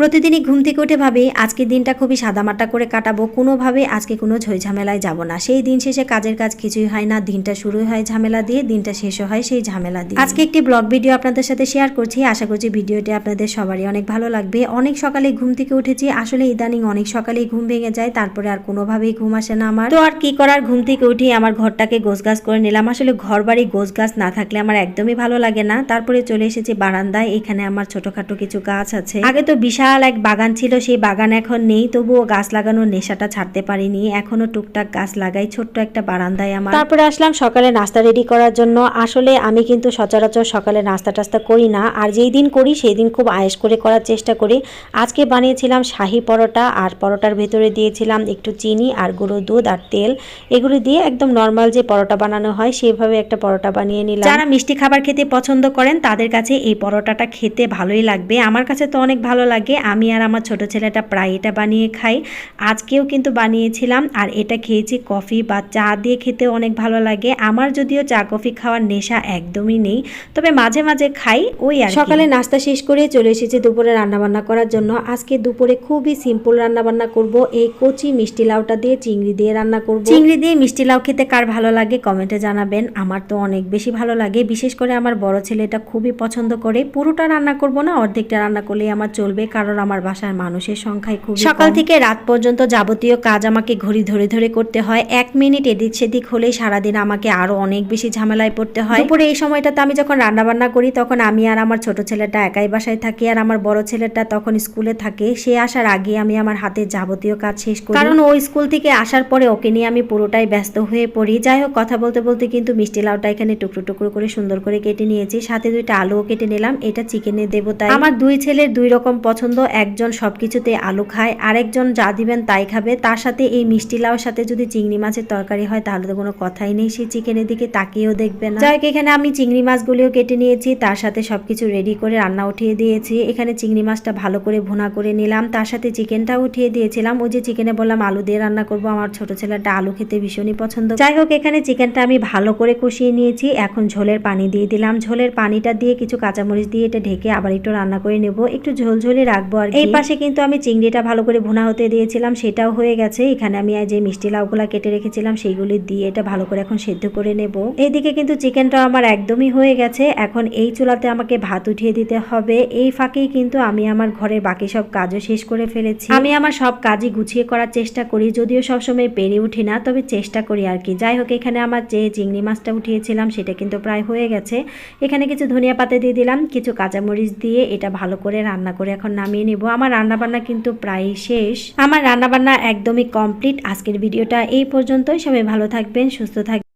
প্রতিদিনই ঘুম থেকে উঠে ভাবি, আজকের দিনটা খুবই সাদামাটা করে কাটাবো, কোনোভাবে আজকে কোনো ঝামেলায় যাব না। সেই দিন শেষে কাজের কাজ কিছুই হয় না, দিনটা শুরু হয় ঝামেলা দিয়ে, দিনটা শেষও হয় সেই ঝামেলা দিয়ে। আজকে একটি ব্লগ ভিডিও আপনাদের সাথে শেয়ার করছি, আশা করছি ভিডিওটি আপনাদের সবারই অনেক ভালো লাগবে। অনেক সকালে ঘুম থেকে উঠেছি, আসলে ইদানিং অনেক সকালেই ঘুম ভেঙে যায়, তারপরে আর কোনোভাবেই ঘুম আসে না আমার। তো আর কি করার, ঘুম থেকে উঠে, আমার ঘরটাকে গোছগাছ করে নিলাম। আসলে ঘর বাড়ি গোছগাছ না থাকলে আমার একদমই ভালো লাগে না। তারপরে চলে এসেছি বারান্দায়, এখানে আমার ছোটখাটো কিছু গাছ আছে। আগে তো বিশাল এক বাগান ছিল সেই বাগান এখন নেই তবুও গাছ লাগানোর নেশাটা ছাড়তে পারিনি। এখনও টুকটাক গাছ লাগাই ছোট্ট একটা বারান্দায় আমার। তারপরে আসলাম সকালে নাস্তা রেডি করার জন্য। আসলে আমি কিন্তু সচরাচর সকালে নাস্তা টাস্তা করি না আর যেই দিন করি সেই দিন খুব আয়েস করে করার চেষ্টা করি। আজকে বানিয়েছিলাম শাহি পরোটা আর পরোটার ভেতরে দিয়েছিলাম একটু চিনি আর গুঁড়ো দুধ আর তেল। এগুলো দিয়ে একদম নর্মাল যে পরোটা বানানো হয় সেভাবে একটা পরোটা বানিয়ে নিলাম। যারা মিষ্টি খাবার খেতে পছন্দ করেন তাদের কাছে এই পরোটাটা খেতে ভালোই লাগবে। আমার কাছে তো অনেক ভালো লাগে আমি আর আমার ছোট ছেলেটা প্রায় এটা বানিয়ে খাই। আজকেও কিন্তু বানিয়েছিলাম আর এটা খেয়েছি কফি বা চা দিয়ে খেতে অনেক ভালো লাগে। আমার যদিও চা কফি খাওয়ার নেশা একদমই নেই তবে মাঝে মাঝে খাই ওই আর সকালে নাস্তা শেষ করে চলে এসেছি দুপুরে রান্নাবান্না করার জন্য। আজকে দুপুরে খুবই সিম্পল রান্নাবান্না করব। এই কচি মিষ্টি লাউটা দিয়ে চিংড়ি দিয়ে রান্না করব। চিংড়ি দিয়ে মিষ্টি লাউ খেতে কার ভালো লাগে কমেন্টে জানাবেন। আমার তো অনেক বেশি ভালো লাগে। বিশেষ করে আমার বড় ছেলে এটা খুবই পছন্দ করে। পুরোটা রান্না করব না অর্ধেকটা রান্না করলেই আমার চলবে। কারণ আমার বাসার মানুষের সংখ্যাই খুব সকাল থেকে রাত পর্যন্ত যাবতীয় কাজ আমাকে ঘড়ি ধরে ধরে করতে হয়। এক মিনিট এদিক সেদিক হলেই সারাদিন আমাকে আরও অনেক বেশি ঝামেলায় পড়তে হয়। দুপুরে এই সময়টাতে আমি যখন রান্না বান্না করি তখন আমি আর আমার ছোট ছেলেটা একাই বাসায় থাকি আর আমার বড় ছেলেটা তখন স্কুলে থাকে। সে আসার আগে আমি আমার হাতে যাবতীয় কাজ শেষ করি। কারণ ও স্কুল থেকে আসার পরে ওকে নিয়ে আমি পুরোটাই ব্যস্ত হয়ে পড়ি। যাই হোক কথা বলতে বলতে কিন্তু মিষ্টি লাউটা এখানে টুকরো টুকরো করে সুন্দর করে কেটে নিয়েছি। সাথে দুইটা আলুও কেটে নিলাম। এটা চিকেনে দেবো তাই আমার দুই ছেলের দুই রকম পছন্দ একজন সবকিছুতে আলু খায়, আরেকজন যা দিবেন তাই খাবে। তার সাথে এই মিষ্টি লাউর সাথে যদি চিংড়ি মাছের তরকারি হয়, তাহলে তো কোনো কথাই নেই। সেই চিকেনের দিকে তাকিয়েও দেখবে না। যাই এখানে আমি চিংড়ি মাছগুলিও কেটে নিয়েছি। তার সাথে সবকিছু রেডি করে রান্না উঠিয়ে দিয়েছি। এখানে চিংড়ি মাছটা ভালো করে ভুনা করে নিলাম। তার সাথে চিকেনটাও উঠিয়ে দিয়েছিলাম। ওই যে চিকেনে বললাম, আলু দিয়ে রান্না করব। আমার ছোট ছেলেটা আলু খেতে ভীষণই পছন্দ। যাই হোক, এখানে চিকেনটা আমি ভালো করে কষিয়ে নিয়েছি। এখন ঝোলের পানি দিয়ে দিলাম। ঝোলের পানিটা দিয়ে কিছু কাঁচামরিচ দিয়ে এটা ঢেকে আবার একটু রান্না করে নেব। একটু ঝোলঝোলে রাখব আর এই পাশে কিন্তু আমি চিংড়িটা ভালো করে ভুনা হতে দিয়েছিলাম সেটাও হয়ে গেছে। এখানে আমি যে মিষ্টি লাউগুলা কেটে রেখেছিলাম সেইগুলি দিয়ে এটা ভালো করে এখন সেদ্ধ করে নেব। এইদিকে কিন্তু চিকেনটা আমার একদমই হয়ে গেছে। এখন এই চুলাতে আমাকে ভাত উঠিয়ে দিতে হবে। এই ফাঁকেই কিন্তু আমি আমার ঘরের বাকি সব কাজও শেষ করে ফেলেছি। আমি আমার সব কাজই গুছিয়ে করার চেষ্টা করি যদিও সবসময় পেরে উঠি না তবে চেষ্টা করি আর কি। যাই হোক এখানে আমার যে চিংড়ি মাছটা উঠিয়েছিলাম সেটা কিন্তু প্রায় হয়ে গেছে। এখানে কিছু ধনিয়া পাতা দিয়ে দিলাম কিছু কাঁচামরিচ দিয়ে এটা ভালো করে রান্না করে এখন নামিয়ে নেব। আমার রান্নাবান্না কিন্তু প্রায় শেষ। আমার রান্নাবান্না একদমই কমপ্লিট আজকের ভিডিওটা এই পর্যন্তই। সবাই ভালো থাকবেন, সুস্থ থাকবেন।